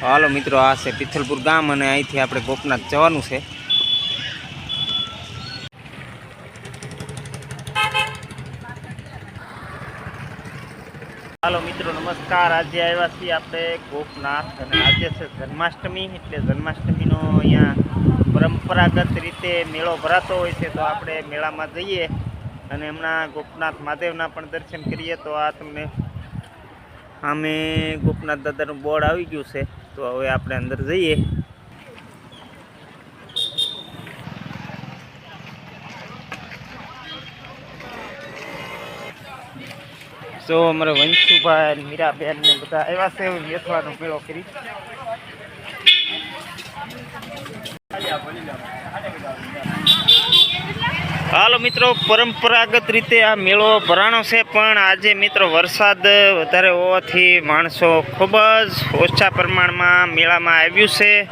હાલો મિત્રો, આ છે પિથલપુર ગામ અને અહીંથી આપણે ગોપનાથ જવાનું છે. હાલો મિત્રો, નમસ્કાર. આજે આવ્યા છીએ આપણે ગોપનાથ અને આજે છે જન્માષ્ટમી, એટલે જન્માષ્ટમીનો અહીંયા પરંપરાગત રીતે મેળો ભરાતો હોય છે, તો આપણે મેળામાં જઈએ અને હમણાં ગોપનાથ મહાદેવના પણ દર્શન કરીએ. તો આ તમને સામે ગોપનાથ દાદાનું બોર્ડ આવી ગયું છે, તો હવે આપણે અંદર જઈએ. તો અમારે વંશુભાઈ મીરાબેન ને બધા આવ્યા છે વેઠવાનો મેળો કરી. હાલો મિત્રો, પરંપરાગત રીતે આ મેળો ભરાણો છે, પણ આજે મિત્રો વરસાદ વધારે હોવાથી માણસો ખૂબ જ ઓછા પ્રમાણમાં મેળામાં આવ્યું છે.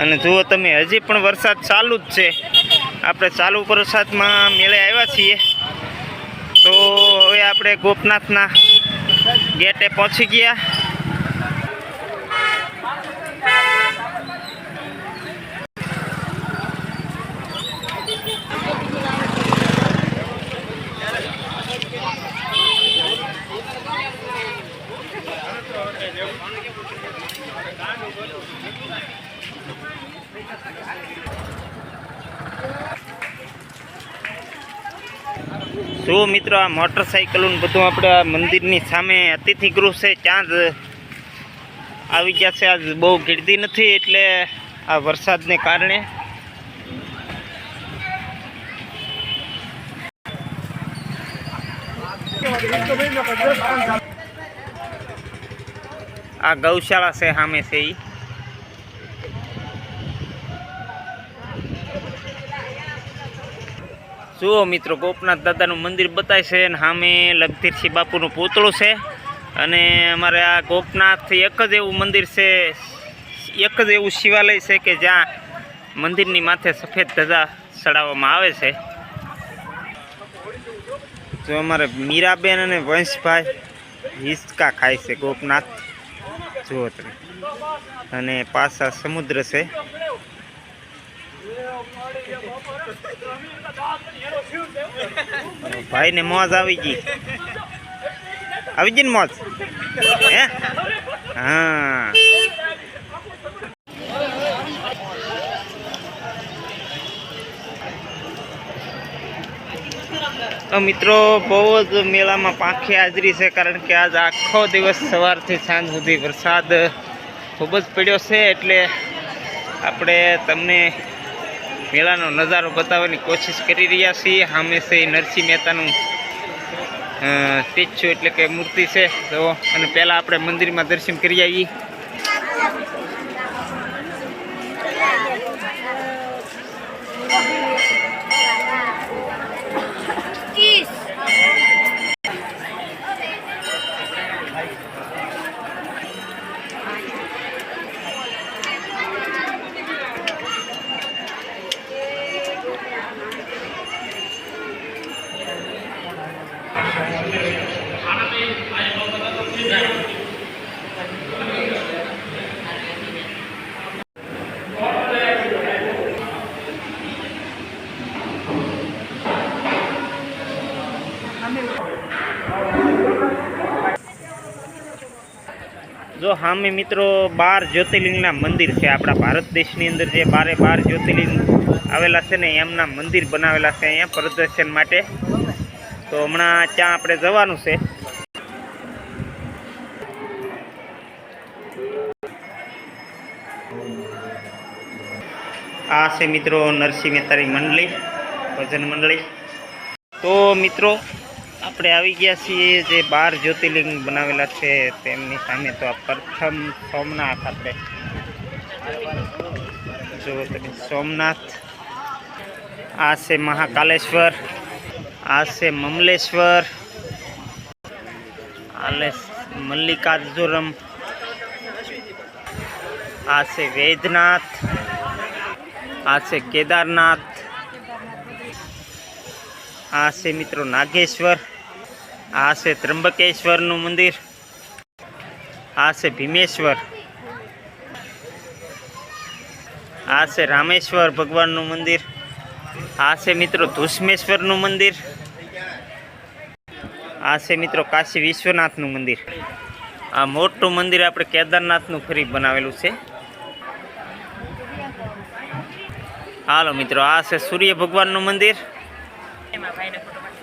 અને જુઓ તમે, હજી પણ વરસાદ ચાલુ જ છે. આપણે ચાલુ વરસાદમાં મેળે આવ્યા છીએ. તો હવે આપણે ગોપનાથના ગેટે પહોંચી ગયા. જો મિત્રો, આ મોટરસાઇકલો બધું આપણે આ મંદિરની સામે અતિથિ ગૃહ છે જ આવી ગયા છે. આજ બહુ ગીરતી નથી, એટલે આ વરસાદને કારણે આ ગૌશાળા છે સામે છે ઈ. જુઓ મિત્રો, ગોપનાથ દાદાનું મંદિર બતાય છે અને સામે લગધીરસિંહ બાપુનું પૂતળું છે. અને અમારે આ ગોપનાથ એક જ એવું મંદિર છે, એક જ એવું શિવાલય છે કે જ્યાં મંદિરની માથે સફેદ ધજા ચડાવવામાં આવે છે. જો અમારે મીરાબેન અને વંશભાઈ હિંચકા ખાય છે ગોપનાથ. જુઓ અને પાછા સમુદ્ર છે. ભાઈ ને મોજ આવી ગઈ. આવી ગઈ ને મોજ? હે? હા. તો મિત્રો, બહુ જ મેળામાં પાંખી હાજરી છે, કારણ કે આજ આખો દિવસ સવારથી સાંજ સુધી વરસાદ ખૂબ જ પડ્યો છે, એટલે આપણે તમને મેળાનો નજારો બતાવવાની કોશિશ કરી રહ્યા છીએ. સામે છે નરસિંહ મહેતાનું સ્ટેચ્યુ એટલે કે મૂર્તિ છે. તો અને પહેલાં આપણે મંદિરમાં દર્શન કરી આવીએ. જો હામી મિત્રો, બાર જ્યોતિર્લિંગના મંદિર છે આપણા ભારત દેશની અંદર જે બારે બાર જ્યોતિર્લિંગ આવેલા છે ને, એમના મંદિર બનાવેલા છે અહીંયા પ્રદર્શન માટે. તો હમણાં ત્યાં આપણે જવાનું છે. આ છે મિત્રો નરસિંહ મહેતાની મંડળી, ભજન મંડળી. તો મિત્રો આપણે આવી ગયા છીએ જે બાર જ્યોતિર્લિંગ બનાવેલા છે, તેમની સામે તો આ પ્રથમ સોમનાથ આપણે. જુઓ તમે, સોમનાથ, આ છે મહાકાલેશ્વર, આ છે મમલેશ્વર આલે મલ્લિકાર્જુરમ આ છે વૈદ્યનાથ આ છે કેદારનાથ, આ છે મિત્રો નાગેશ્વર. આ છે ત્રંબકેશ્વરનું મંદિર. આ છે ભીમેશ્વર. આ છે રામેશ્વર ભગવાનનું મંદિર. આ છે મિત્રો ધુષ્મેશ્વરનું મંદિર. આ છે મિત્રો કાશી વિશ્વનાથનું મંદિર. આ મોટું મંદિર આપણે કેદારનાથનું ફરી બનાવેલું છે. હાલો મિત્રો, આ છે સૂર્ય ભગવાનનું મંદિર.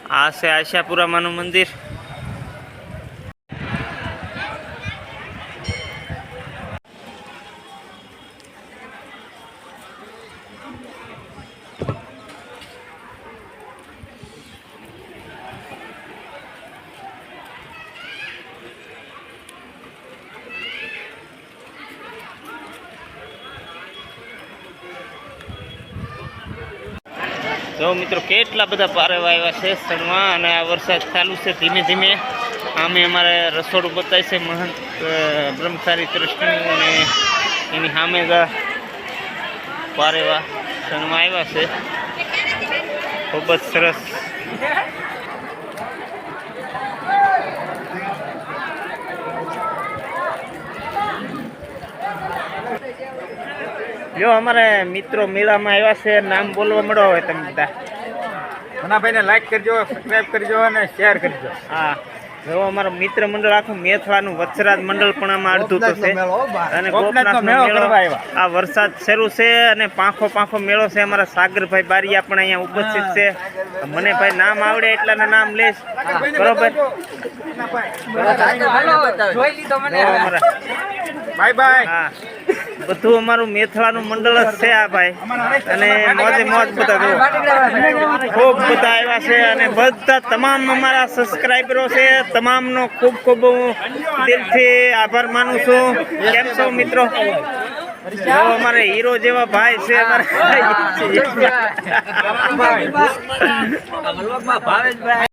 આ છે આશાપુરામાનું મંદિર. જો મિત્રો, કેટલા બધા પારેવા આવ્યા છે સ્થળમાં અને આ વરસાદ ચાલુ છે ધીમે ધીમે. આમે અમારે રસોડું બતાવી છે મહંત બ્રહ્મચારી કૃષ્ણનું અને એની સામે પારેવા સ્થળમાં આવ્યા છે. ખૂબ જ સરસ. જો અમારે મિત્રો મેળામાં આવ્યા છે નામ બોલવા મળો હવે તમે બધા. મનાભાઈને લાઈક કરજો સબસ્ક્રાઈબ કરજો અને શેર કરજો. હા. જો અમારો મિત્ર મંડળ આખું મેથવાનું વત્સરાજ મંડળ પણ આમાં અડધું તો છે. અને ગોપનાથનો મેળો. આ વરસાદ શરૂ છે અને પાંખો પાંખો મેળો છે. અમારા સાગરભાઈ બારિયા પણ અહીંયા ઉપસ્થિત છે. મને ભાઈ નામ આવડે એટલાના નામ લેશ. બરોબર? જો અમારા બાય બાય હા. બધું અમારું મેથળાનું મંડળ જ છે આ ભાઈ. અને મોજે મોજ બધા જો ખૂબ બધા આવ્યા છે અને બધા તમામ અમારા સબસ્ક્રાઈબરો છે. તમામનો ખૂબ ખૂબ હું દિલથી આભાર માનું છું. કેમ છો મિત્રો? અમારે હીરો જેવા ભાઈ છે અમારા.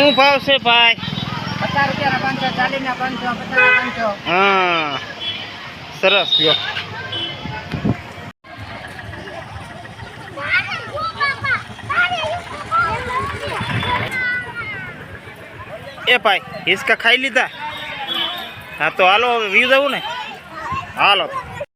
શું ભાવ છે ભાઈ? પચાસ રૂપિયાના પાંચસો ચાલીસના પાંચસો પચાસના પાંચસો. હા. સરસ લ્યો એ ભાઈ હિસકા ખાઈ લીધા? હા તો હાલો વ્યૂ જવું ને? હાલો.